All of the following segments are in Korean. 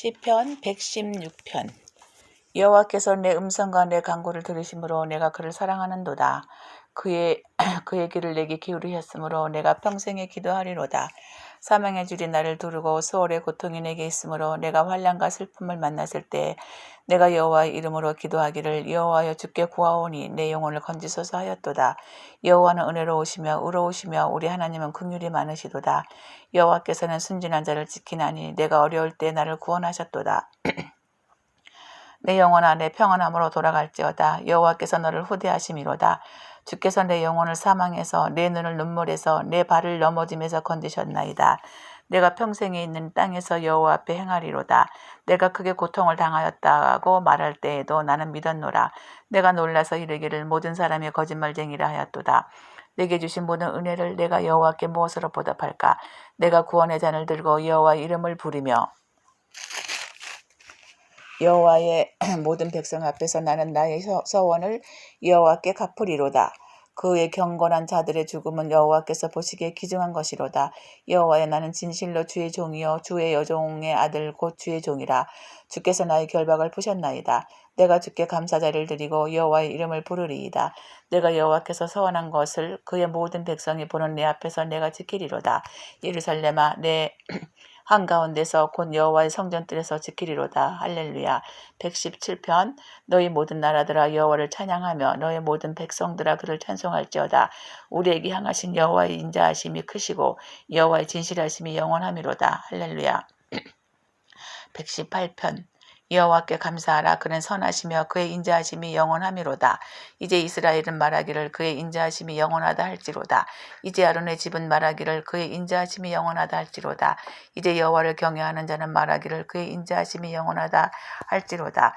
시편 116편 여호와께서 내 음성과 내 간구를 들으심으로 내가 그를 사랑하는도다. 그의 그의 길을 내게 기울이셨으므로 내가 평생에 기도하리로다. 사망의 줄이 나를 두르고 수월의 고통이 내게 있으므로 내가 환란과 슬픔을 만났을 때 내가 여호와의 이름으로 기도하기를 여호와여 주께 구하오니 내 영혼을 건지소서 하였도다. 여호와는 은혜로우시며 의로우시며 우리 하나님은 긍휼이 많으시도다. 여호와께서는 순진한 자를 지키나니 내가 어려울 때 나를 구원하셨도다. 내 영혼아 내 평안함으로 돌아갈지어다 여호와께서 너를 후대하심이로다 주께서 내 영혼을 사망해서 내 눈을 눈물에서 내 발을 넘어짐에서 건지셨나이다. 내가 평생에 있는 땅에서 여호와 앞에 행하리로다. 내가 크게 고통을 당하였다고 말할 때에도 나는 믿었노라. 내가 놀라서 이르기를 모든 사람이 거짓말쟁이라 하였도다. 내게 주신 모든 은혜를 내가 여호와께 무엇으로 보답할까? 내가 구원의 잔을 들고 여호와 이름을 부리며 여호와의 모든 백성 앞에서 나는 나의 서- 서원을 여호와께 갚으리로다. 그의 경건한 자들의 죽음은 여호와께서 보시기에 기중한 것이로다. 여호와여 나는 진실로 주의 종이요 주의 여종의 아들 곧 주의 종이라. 주께서 나의 결박을 푸셨나이다. 내가 주께 감사자를 드리고 여호와의 이름을 부르리이다. 내가 여호와께서 서원한 것을 그의 모든 백성이 보는 내 앞에서 내가 지키리로다. 예루살렘아 내 한가운데서 곧 여호와의 성전뜰에서 지키리로다. 할렐루야. 117편 너희 모든 나라들아 여호와를 찬양하며 너희 모든 백성들아 그를 찬송할지어다. 우리에게 향하신 여호와의 인자하심이 크시고 여호와의 진실하심이 영원함이로다. 할렐루야. 118편 여호와께 감사하라 그는 선하시며 그의 인자하심이 영원함이로다. 이제 이스라엘은 말하기를 그의 인자하심이 영원하다 할지로다. 이제 아론의 집은 말하기를 그의 인자하심이 영원하다 할지로다. 이제 여호와를 경외하는 자는 말하기를 그의 인자하심이 영원하다 할지로다.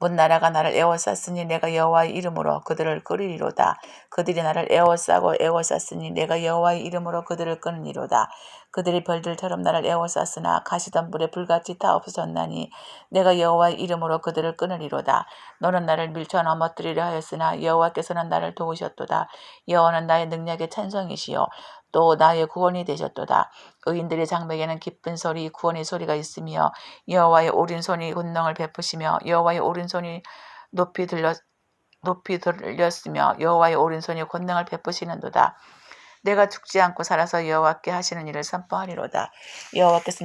문 나라가 나를 에워쌌으니 내가 여호와의 이름으로 그들을 끄리리로다. 그들이 나를 에워싸고 에워쌌으니 내가 여호와의 이름으로 그들을 끄느니로다. 그들이 벌들처럼 나를 에워쌌으나 가시던 불에 불같이 다 없어졌나니 내가 여호와의 이름으로 그들을 끊으리로다. 너는 나를 밀쳐 넘어뜨리려 하였으나 여호와께서는 나를 도우셨도다. 여호와는 나의 능력의 찬성이시요 또 나의 구원이 되셨도다. 의인들의 장막에는 기쁜 소리, 구원의 소리가 있으며 여호와의 오른손이 권능을 베푸시며 여호와의 오른손이 높이 들렸 높이 들렸으며 여호와의 오른손이 권능을 베푸시는도다. 내가 죽지 않고 살아서 여호와께 하시는 일을 선포하리로다. 여호와께서